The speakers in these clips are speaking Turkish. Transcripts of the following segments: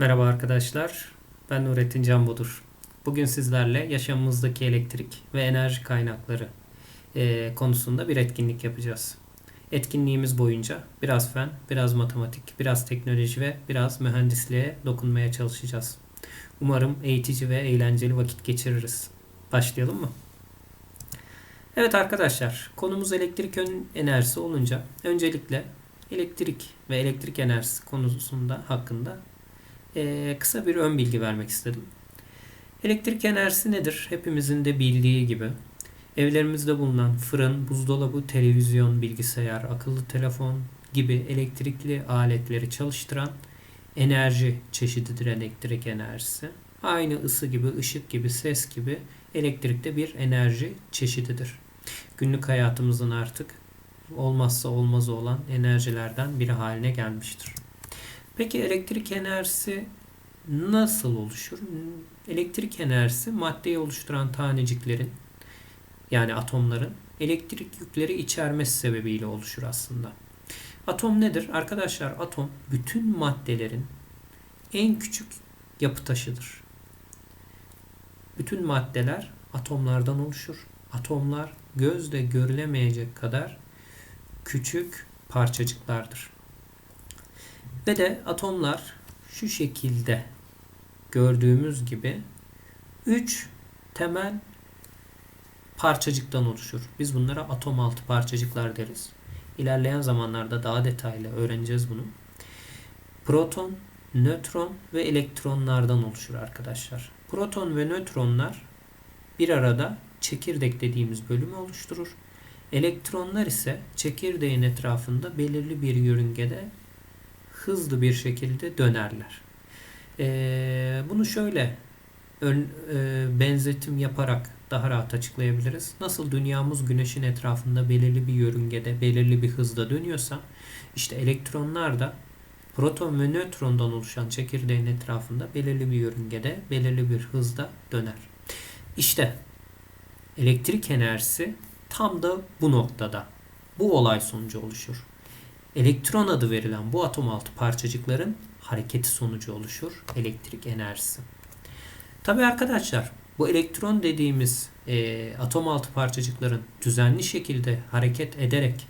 Merhaba arkadaşlar, ben Nurettin Canbodur. Bugün sizlerle yaşamımızdaki elektrik ve enerji kaynakları eee, konusunda bir etkinlik yapacağız. Etkinliğimiz boyunca biraz fen, biraz matematik, biraz teknoloji ve biraz mühendisliğe dokunmaya çalışacağız. Umarım eğitici ve eğlenceli vakit geçiririz. Başlayalım mı? Evet arkadaşlar, konumuz elektrik enerjisi olunca öncelikle elektrik ve elektrik enerjisi konusunda hakkında ee, kısa bir ön bilgi vermek istedim. Elektrik enerjisi nedir? Hepimizin de bildiği gibi evlerimizde bulunan fırın, buzdolabı, televizyon, bilgisayar, akıllı telefon gibi elektrikli aletleri çalıştıran enerji çeşididir elektrik enerjisi. Aynı ısı gibi, ışık gibi, ses gibi elektrikte bir enerji çeşididir. Günlük hayatımızın artık olmazsa olmazı olan enerjilerden biri haline gelmiştir. Peki elektrik enerjisi nasıl oluşur? Elektrik enerjisi maddeyi oluşturan taneciklerin yani atomların elektrik yükleri içermesi sebebiyle oluşur aslında. Atom nedir? Arkadaşlar atom bütün maddelerin en küçük yapı taşıdır. Bütün maddeler atomlardan oluşur. Atomlar gözle görülemeyecek kadar küçük parçacıklardır. Ve de atomlar şu şekilde gördüğümüz gibi 3 temel parçacıktan oluşur. Biz bunlara atom altı parçacıklar deriz. İlerleyen zamanlarda daha detaylı öğreneceğiz bunu. Proton, nötron ve elektronlardan oluşur arkadaşlar. Proton ve nötronlar bir arada çekirdek dediğimiz bölümü oluşturur. Elektronlar ise çekirdeğin etrafında belirli bir yörüngede hızlı bir şekilde dönerler. Ee, bunu şöyle e, benzetim yaparak daha rahat açıklayabiliriz. Nasıl dünyamız güneşin etrafında belirli bir yörüngede, belirli bir hızda dönüyorsa, işte elektronlar da proton ve nötrondan oluşan çekirdeğin etrafında belirli bir yörüngede, belirli bir hızda döner. İşte elektrik enerjisi tam da bu noktada, bu olay sonucu oluşur. Elektron adı verilen bu atom altı parçacıkların hareketi sonucu oluşur elektrik enerjisi. Tabi arkadaşlar bu elektron dediğimiz e, atom altı parçacıkların düzenli şekilde hareket ederek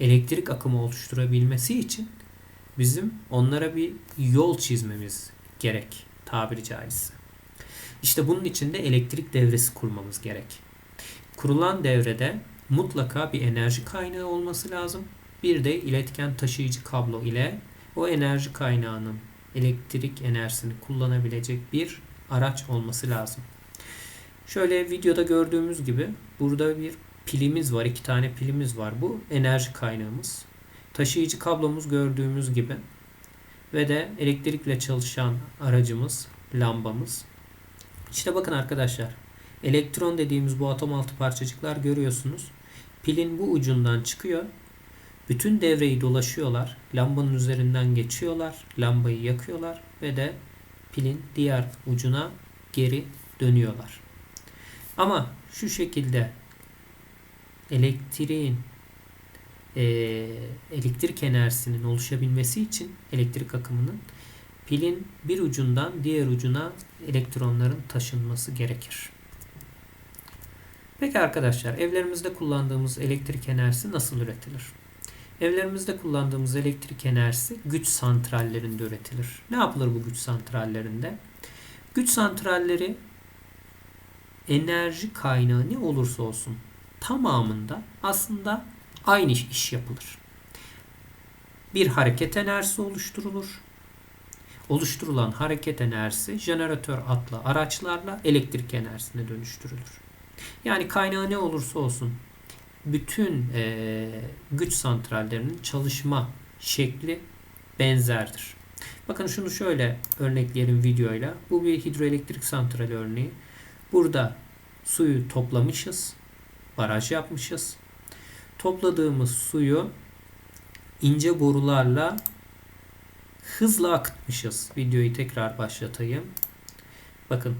elektrik akımı oluşturabilmesi için bizim onlara bir yol çizmemiz gerek tabiri caizse. İşte bunun için de elektrik devresi kurmamız gerek. Kurulan devrede mutlaka bir enerji kaynağı olması lazım bir de iletken taşıyıcı kablo ile o enerji kaynağının elektrik enerjisini kullanabilecek bir araç olması lazım. Şöyle videoda gördüğümüz gibi burada bir pilimiz var. iki tane pilimiz var. Bu enerji kaynağımız. Taşıyıcı kablomuz gördüğümüz gibi ve de elektrikle çalışan aracımız, lambamız. İşte bakın arkadaşlar. Elektron dediğimiz bu atom altı parçacıklar görüyorsunuz. Pilin bu ucundan çıkıyor bütün devreyi dolaşıyorlar. Lambanın üzerinden geçiyorlar. Lambayı yakıyorlar ve de pilin diğer ucuna geri dönüyorlar. Ama şu şekilde elektriğin e, elektrik enerjisinin oluşabilmesi için elektrik akımının pilin bir ucundan diğer ucuna elektronların taşınması gerekir. Peki arkadaşlar evlerimizde kullandığımız elektrik enerjisi nasıl üretilir? Evlerimizde kullandığımız elektrik enerjisi güç santrallerinde üretilir. Ne yapılır bu güç santrallerinde? Güç santralleri enerji kaynağı ne olursa olsun tamamında aslında aynı iş yapılır. Bir hareket enerjisi oluşturulur. Oluşturulan hareket enerjisi jeneratör adlı araçlarla elektrik enerjisine dönüştürülür. Yani kaynağı ne olursa olsun bütün e, güç santrallerinin çalışma şekli benzerdir. Bakın şunu şöyle örnekleyelim videoyla. Bu bir hidroelektrik santrali örneği. Burada suyu toplamışız. Baraj yapmışız. Topladığımız suyu ince borularla hızla akıtmışız. Videoyu tekrar başlatayım. Bakın.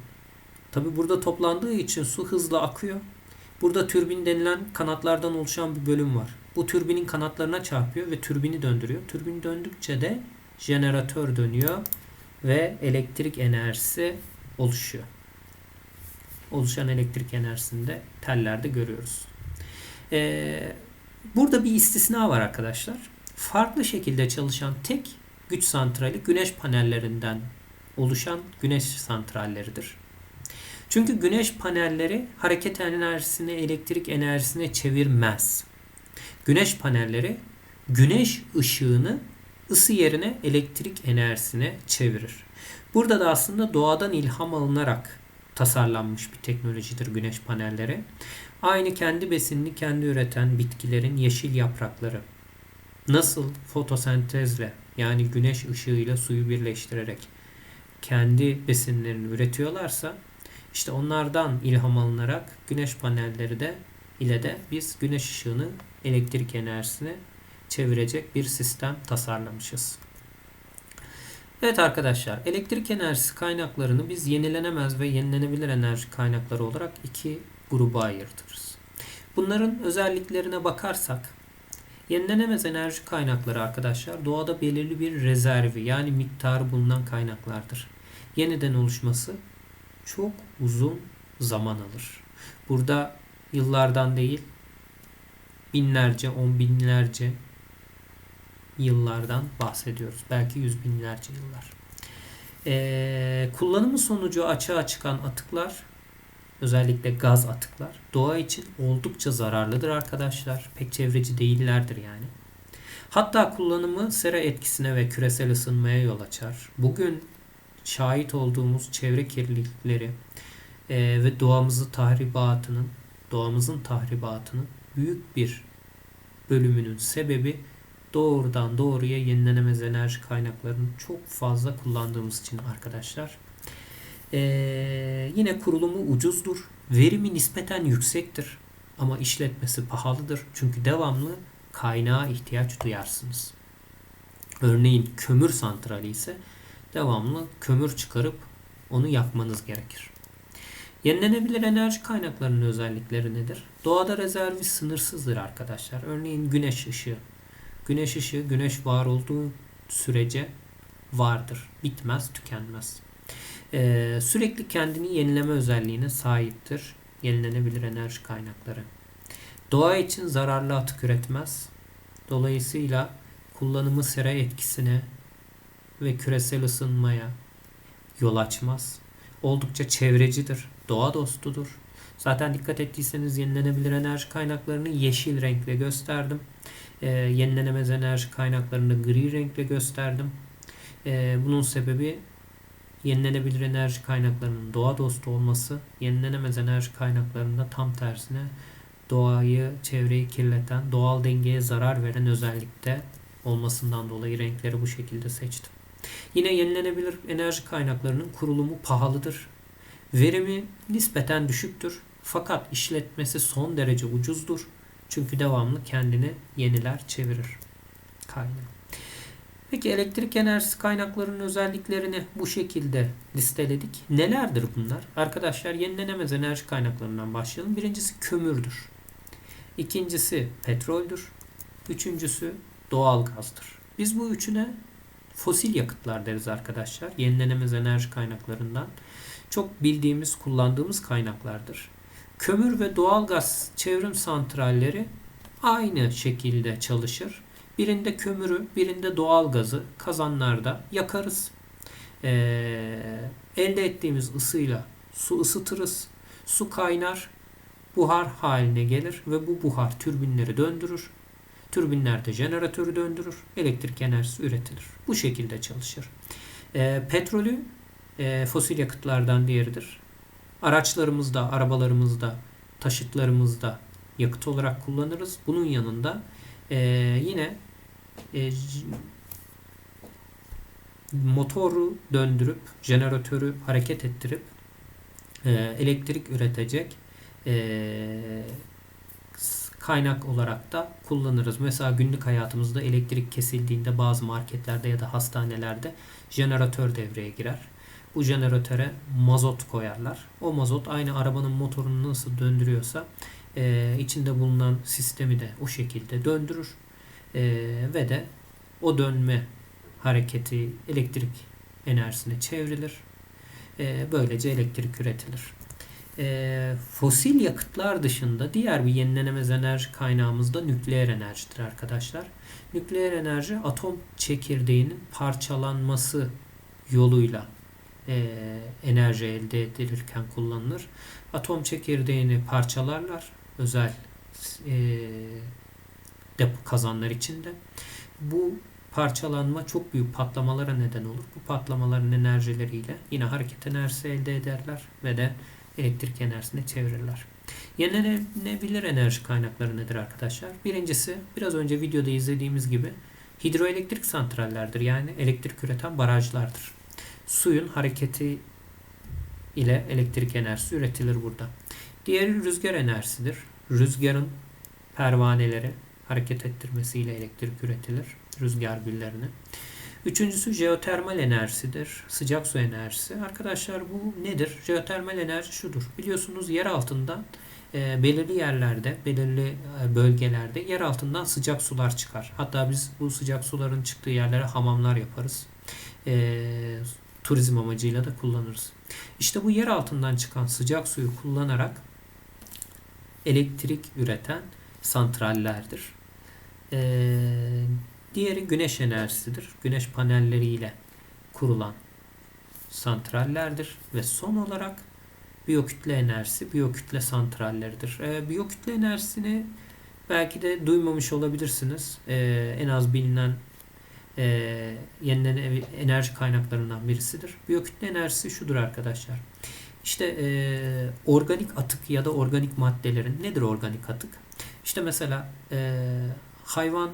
Tabi burada toplandığı için su hızla akıyor. Burada türbin denilen kanatlardan oluşan bir bölüm var. Bu türbinin kanatlarına çarpıyor ve türbini döndürüyor. Türbin döndükçe de jeneratör dönüyor ve elektrik enerjisi oluşuyor. Oluşan elektrik enerjisini de tellerde görüyoruz. Ee, burada bir istisna var arkadaşlar. Farklı şekilde çalışan tek güç santrali güneş panellerinden oluşan güneş santralleridir. Çünkü güneş panelleri hareket enerjisini elektrik enerjisine çevirmez. Güneş panelleri güneş ışığını ısı yerine elektrik enerjisine çevirir. Burada da aslında doğadan ilham alınarak tasarlanmış bir teknolojidir güneş panelleri. Aynı kendi besinini kendi üreten bitkilerin yeşil yaprakları nasıl fotosentezle yani güneş ışığıyla suyu birleştirerek kendi besinlerini üretiyorlarsa işte onlardan ilham alınarak güneş panelleri de ile de biz güneş ışığını elektrik enerjisine çevirecek bir sistem tasarlamışız. Evet arkadaşlar elektrik enerjisi kaynaklarını biz yenilenemez ve yenilenebilir enerji kaynakları olarak iki gruba ayırtırız. Bunların özelliklerine bakarsak yenilenemez enerji kaynakları arkadaşlar doğada belirli bir rezervi yani miktarı bulunan kaynaklardır. Yeniden oluşması çok uzun zaman alır. Burada yıllardan değil binlerce, on binlerce yıllardan bahsediyoruz. Belki yüz binlerce yıllar. Ee, kullanımı sonucu açığa çıkan atıklar özellikle gaz atıklar doğa için oldukça zararlıdır arkadaşlar. Pek çevreci değillerdir yani. Hatta kullanımı sera etkisine ve küresel ısınmaya yol açar. Bugün şahit olduğumuz çevre kirlilikleri e, ve doğamızı tahribatının, doğamızın tahribatının büyük bir bölümünün sebebi doğrudan doğruya yenilenemez enerji kaynaklarını çok fazla kullandığımız için arkadaşlar. Ee, yine kurulumu ucuzdur. Verimi nispeten yüksektir. Ama işletmesi pahalıdır. Çünkü devamlı kaynağa ihtiyaç duyarsınız. Örneğin kömür santrali ise devamlı kömür çıkarıp onu yakmanız gerekir. Yenilenebilir enerji kaynaklarının özellikleri nedir? Doğada rezervi sınırsızdır arkadaşlar. Örneğin güneş ışığı. Güneş ışığı güneş var olduğu sürece vardır. Bitmez, tükenmez. Ee, sürekli kendini yenileme özelliğine sahiptir. Yenilenebilir enerji kaynakları. Doğa için zararlı atık üretmez. Dolayısıyla kullanımı sera etkisine ve küresel ısınmaya yol açmaz. Oldukça çevrecidir, doğa dostudur. Zaten dikkat ettiyseniz yenilenebilir enerji kaynaklarını yeşil renkle gösterdim. Ee, yenilenemez enerji kaynaklarını gri renkle gösterdim. Ee, bunun sebebi yenilenebilir enerji kaynaklarının doğa dostu olması, yenilenemez enerji kaynaklarında tam tersine doğayı, çevreyi kirleten, doğal dengeye zarar veren özellikte olmasından dolayı renkleri bu şekilde seçtim. Yine yenilenebilir enerji kaynaklarının kurulumu pahalıdır. Verimi nispeten düşüktür. Fakat işletmesi son derece ucuzdur. Çünkü devamlı kendini yeniler çevirir kaynağı. Peki elektrik enerjisi kaynaklarının özelliklerini bu şekilde listeledik. Nelerdir bunlar? Arkadaşlar yenilenemez enerji kaynaklarından başlayalım. Birincisi kömürdür. İkincisi petroldür. Üçüncüsü doğal gazdır. Biz bu üçüne fosil yakıtlar deriz arkadaşlar. Yenilenemez enerji kaynaklarından çok bildiğimiz, kullandığımız kaynaklardır. Kömür ve doğal gaz çevrim santralleri aynı şekilde çalışır. Birinde kömürü, birinde doğal gazı kazanlarda yakarız. Ee, elde ettiğimiz ısıyla su ısıtırız. Su kaynar, buhar haline gelir ve bu buhar türbinleri döndürür. Türbinlerde jeneratörü döndürür. Elektrik enerjisi üretilir. Bu şekilde çalışır. E, petrolü e, fosil yakıtlardan diğeridir. Araçlarımızda, arabalarımızda, taşıtlarımızda yakıt olarak kullanırız. Bunun yanında e, yine e, motoru döndürüp, jeneratörü hareket ettirip e, elektrik üretecek e, kaynak olarak da kullanırız. Mesela günlük hayatımızda elektrik kesildiğinde bazı marketlerde ya da hastanelerde jeneratör devreye girer. Bu jeneratöre mazot koyarlar. O mazot aynı arabanın motorunu nasıl döndürüyorsa e, içinde bulunan sistemi de o şekilde döndürür. E, ve de o dönme hareketi elektrik enerjisine çevrilir. E, böylece elektrik üretilir. E, fosil yakıtlar dışında diğer bir yenilenemez enerji kaynağımız da nükleer enerjidir arkadaşlar. Nükleer enerji atom çekirdeğinin parçalanması yoluyla e, enerji elde edilirken kullanılır. Atom çekirdeğini parçalarlar özel e, depo kazanlar içinde. Bu parçalanma çok büyük patlamalara neden olur. Bu patlamaların enerjileriyle yine hareket enerjisi elde ederler ve de elektrik enerjisine çevirirler. Yenilenebilir enerji kaynakları nedir arkadaşlar? Birincisi biraz önce videoda izlediğimiz gibi hidroelektrik santrallerdir. Yani elektrik üreten barajlardır. Suyun hareketi ile elektrik enerjisi üretilir burada. Diğeri rüzgar enerjisidir. Rüzgarın pervaneleri hareket ettirmesiyle elektrik üretilir. Rüzgar güllerini. Üçüncüsü jeotermal enerjisidir. Sıcak su enerjisi. Arkadaşlar bu nedir? Jeotermal enerji şudur. Biliyorsunuz yer altından e, belirli yerlerde, belirli e, bölgelerde yer altından sıcak sular çıkar. Hatta biz bu sıcak suların çıktığı yerlere hamamlar yaparız. E, turizm amacıyla da kullanırız. İşte bu yer altından çıkan sıcak suyu kullanarak elektrik üreten santrallerdir. Ee, diğeri güneş enerjisidir. Güneş panelleriyle kurulan santrallerdir. Ve son olarak biyokütle enerjisi, biyokütle santralleridir. Ee, biyokütle enerjisini belki de duymamış olabilirsiniz. Ee, en az bilinen e, yenilenen enerji kaynaklarından birisidir. Biyokütle enerjisi şudur arkadaşlar. İşte e, organik atık ya da organik maddelerin nedir organik atık? İşte mesela e, hayvan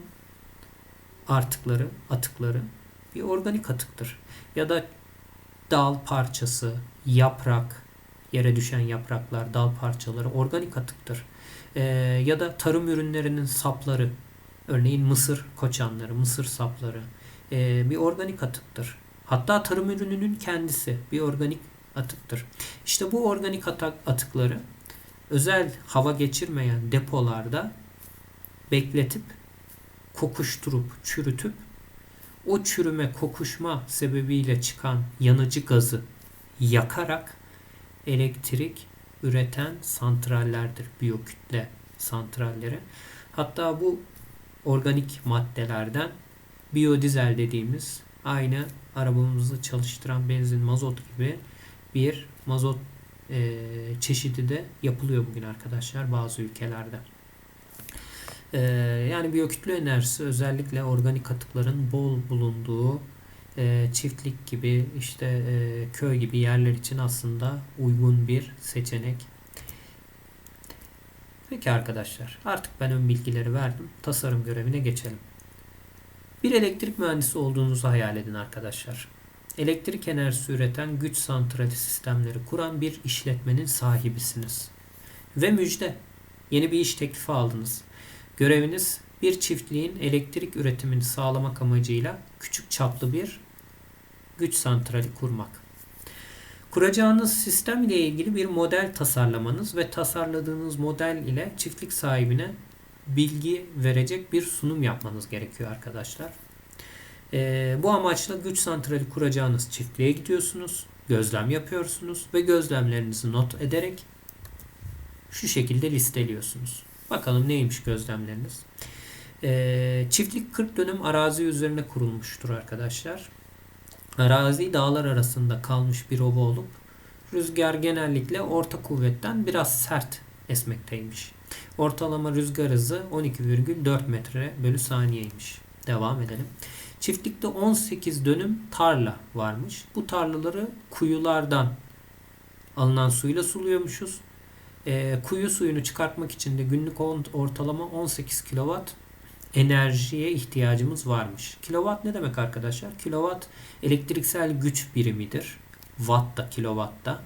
artıkları, atıkları bir organik atıktır. Ya da dal parçası, yaprak, yere düşen yapraklar, dal parçaları organik atıktır. E, ya da tarım ürünlerinin sapları, örneğin mısır koçanları, mısır sapları e, bir organik atıktır. Hatta tarım ürününün kendisi bir organik atıktır. İşte bu organik atıkları özel hava geçirmeyen depolarda bekletip kokuşturup çürütüp o çürüme kokuşma sebebiyle çıkan yanıcı gazı yakarak elektrik üreten santrallerdir biyokütle santralleri. Hatta bu organik maddelerden biyodizel dediğimiz aynı arabamızı çalıştıran benzin mazot gibi bir mazot e, çeşidi de yapılıyor bugün arkadaşlar bazı ülkelerde. E, yani biyokütle enerjisi özellikle organik atıkların bol bulunduğu e, çiftlik gibi işte e, köy gibi yerler için aslında uygun bir seçenek. Peki arkadaşlar artık ben ön bilgileri verdim. Tasarım görevine geçelim. Bir elektrik mühendisi olduğunuzu hayal edin arkadaşlar elektrik enerjisi üreten güç santrali sistemleri kuran bir işletmenin sahibisiniz. Ve müjde, yeni bir iş teklifi aldınız. Göreviniz bir çiftliğin elektrik üretimini sağlamak amacıyla küçük çaplı bir güç santrali kurmak. Kuracağınız sistem ile ilgili bir model tasarlamanız ve tasarladığınız model ile çiftlik sahibine bilgi verecek bir sunum yapmanız gerekiyor arkadaşlar. E, bu amaçla güç santrali kuracağınız çiftliğe gidiyorsunuz. Gözlem yapıyorsunuz ve gözlemlerinizi not ederek şu şekilde listeliyorsunuz. Bakalım neymiş gözlemleriniz. E, çiftlik 40 dönüm arazi üzerine kurulmuştur arkadaşlar. Arazi dağlar arasında kalmış bir ova olup rüzgar genellikle orta kuvvetten biraz sert esmekteymiş. Ortalama rüzgar hızı 12,4 metre bölü saniyeymiş. Devam edelim. Çiftlikte 18 dönüm tarla varmış. Bu tarlaları kuyulardan alınan suyla suluyormuşuz. E, kuyu suyunu çıkartmak için de günlük ortalama 18 kilowatt enerjiye ihtiyacımız varmış. Kilowatt ne demek arkadaşlar? Kilowatt elektriksel güç birimidir. Watt da kilowatt da.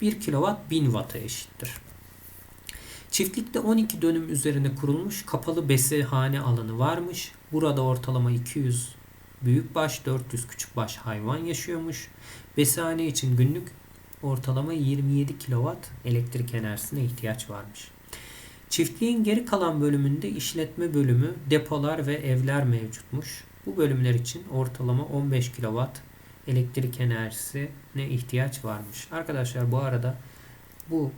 1 kilowatt 1000 watt'a eşittir. Çiftlikte 12 dönüm üzerine kurulmuş kapalı besihane alanı varmış. Burada ortalama 200 büyük baş 400 küçük baş hayvan yaşıyormuş. Besihane için günlük ortalama 27 kW elektrik enerjisine ihtiyaç varmış. Çiftliğin geri kalan bölümünde işletme bölümü, depolar ve evler mevcutmuş. Bu bölümler için ortalama 15 kW elektrik enerjisi ne ihtiyaç varmış. Arkadaşlar bu arada bu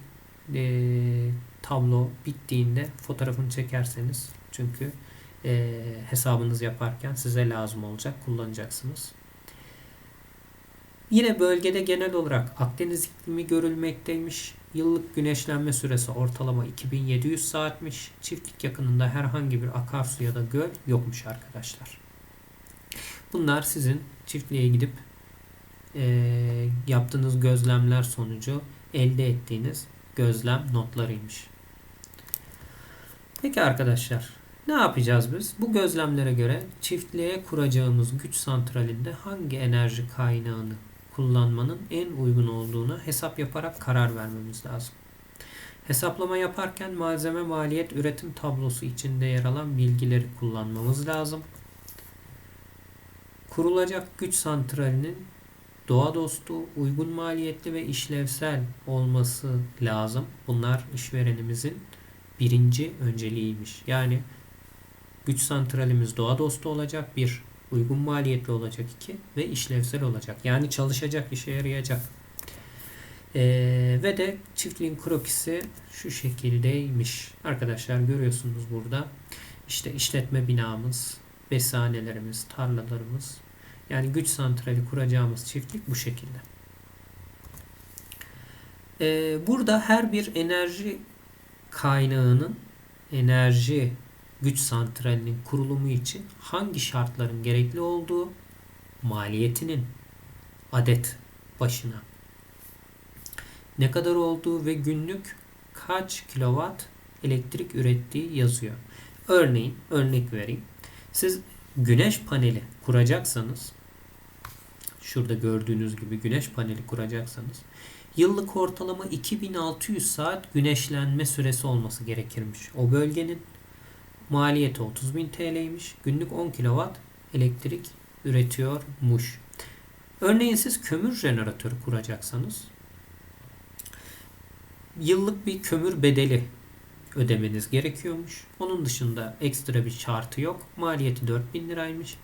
e, tablo bittiğinde fotoğrafını çekerseniz çünkü e, hesabınız yaparken size lazım olacak kullanacaksınız. Yine bölgede genel olarak Akdeniz iklimi görülmekteymiş. Yıllık güneşlenme süresi ortalama 2700 saatmiş. Çiftlik yakınında herhangi bir akarsu ya da göl yokmuş arkadaşlar. Bunlar sizin çiftliğe gidip e, yaptığınız gözlemler sonucu elde ettiğiniz gözlem notlarıymış. Peki arkadaşlar ne yapacağız biz? Bu gözlemlere göre çiftliğe kuracağımız güç santralinde hangi enerji kaynağını kullanmanın en uygun olduğunu hesap yaparak karar vermemiz lazım. Hesaplama yaparken malzeme maliyet üretim tablosu içinde yer alan bilgileri kullanmamız lazım. Kurulacak güç santralinin doğa dostu, uygun maliyetli ve işlevsel olması lazım. Bunlar işverenimizin birinci önceliğiymiş. Yani güç santralimiz doğa dostu olacak. Bir, uygun maliyetli olacak. iki ve işlevsel olacak. Yani çalışacak, işe yarayacak. Ee, ve de çiftliğin krokisi şu şekildeymiş. Arkadaşlar görüyorsunuz burada. İşte işletme binamız, besanelerimiz, tarlalarımız. Yani güç santrali kuracağımız çiftlik bu şekilde. Ee, burada her bir enerji kaynağının enerji güç santralinin kurulumu için hangi şartların gerekli olduğu maliyetinin adet başına ne kadar olduğu ve günlük kaç kilowatt elektrik ürettiği yazıyor. Örneğin örnek vereyim. Siz güneş paneli kuracaksanız şurada gördüğünüz gibi güneş paneli kuracaksanız yıllık ortalama 2600 saat güneşlenme süresi olması gerekirmiş. O bölgenin maliyeti 30.000 TL'ymiş. Günlük 10 kW elektrik üretiyormuş. Örneğin siz kömür jeneratörü kuracaksanız yıllık bir kömür bedeli ödemeniz gerekiyormuş. Onun dışında ekstra bir şartı yok. Maliyeti 4000 liraymış.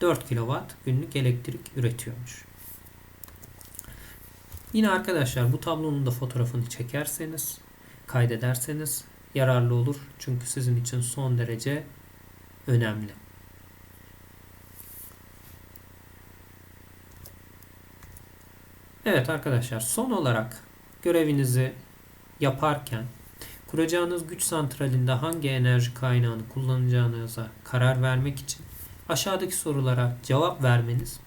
4 kW günlük elektrik üretiyormuş. Yine arkadaşlar bu tablonun da fotoğrafını çekerseniz, kaydederseniz yararlı olur. Çünkü sizin için son derece önemli. Evet arkadaşlar son olarak görevinizi yaparken kuracağınız güç santralinde hangi enerji kaynağını kullanacağınıza karar vermek için aşağıdaki sorulara cevap vermeniz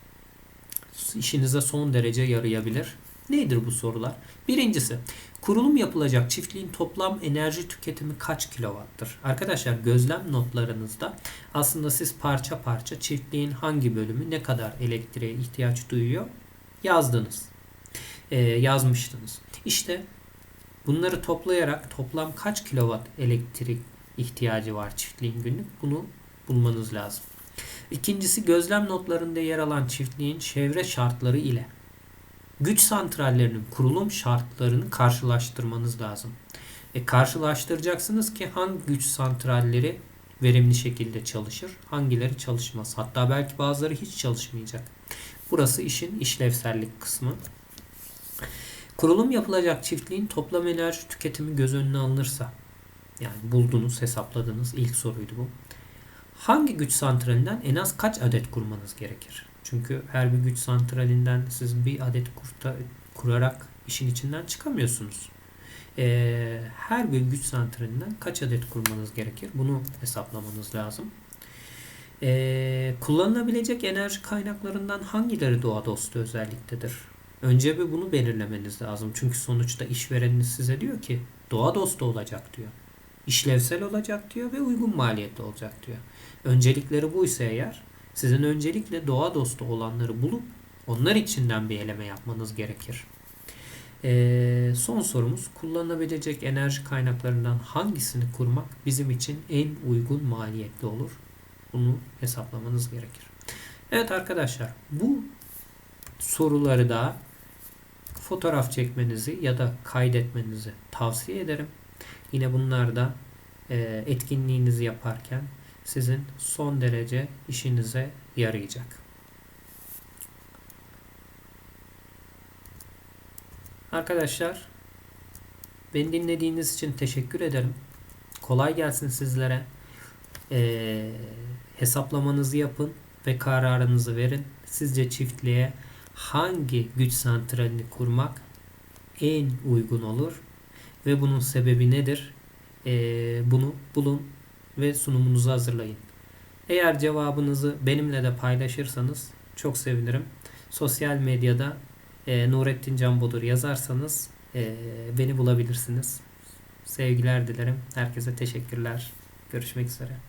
işinize son derece yarayabilir. Nedir bu sorular? Birincisi, kurulum yapılacak çiftliğin toplam enerji tüketimi kaç kilowattır? Arkadaşlar gözlem notlarınızda aslında siz parça parça çiftliğin hangi bölümü ne kadar elektriğe ihtiyaç duyuyor yazdınız. Ee, yazmıştınız. İşte bunları toplayarak toplam kaç kilowatt elektrik ihtiyacı var çiftliğin günlük bunu bulmanız lazım. İkincisi gözlem notlarında yer alan çiftliğin çevre şartları ile güç santrallerinin kurulum şartlarını karşılaştırmanız lazım. E, karşılaştıracaksınız ki hangi güç santralleri verimli şekilde çalışır, hangileri çalışmaz. Hatta belki bazıları hiç çalışmayacak. Burası işin işlevsellik kısmı. Kurulum yapılacak çiftliğin toplam enerji tüketimi göz önüne alınırsa, yani buldunuz, hesapladınız, ilk soruydu bu. Hangi güç santralinden en az kaç adet kurmanız gerekir? Çünkü her bir güç santralinden siz bir adet kurta, kurarak işin içinden çıkamıyorsunuz. Ee, her bir güç santralinden kaç adet kurmanız gerekir? Bunu hesaplamanız lazım. Ee, kullanılabilecek enerji kaynaklarından hangileri doğa dostu özelliktedir? Önce bir bunu belirlemeniz lazım. Çünkü sonuçta işvereniniz size diyor ki doğa dostu olacak diyor. İşlevsel olacak diyor ve uygun maliyetli olacak diyor. Öncelikleri buysa eğer sizin öncelikle doğa dostu olanları bulup onlar içinden bir eleme yapmanız gerekir. Ee, son sorumuz kullanılabilecek enerji kaynaklarından hangisini kurmak bizim için en uygun maliyetli olur? Bunu hesaplamanız gerekir. Evet arkadaşlar bu soruları da fotoğraf çekmenizi ya da kaydetmenizi tavsiye ederim. Yine bunlar da e, etkinliğinizi yaparken sizin son derece işinize yarayacak. Arkadaşlar beni dinlediğiniz için teşekkür ederim. Kolay gelsin sizlere. Ee, hesaplamanızı yapın ve kararınızı verin. Sizce çiftliğe hangi güç santralini kurmak en uygun olur ve bunun sebebi nedir? Ee, bunu bulun ve sunumunuzu hazırlayın. Eğer cevabınızı benimle de paylaşırsanız çok sevinirim. Sosyal medyada e, Nurettin Can Bodur yazarsanız e, beni bulabilirsiniz. Sevgiler dilerim. Herkese teşekkürler. Görüşmek üzere.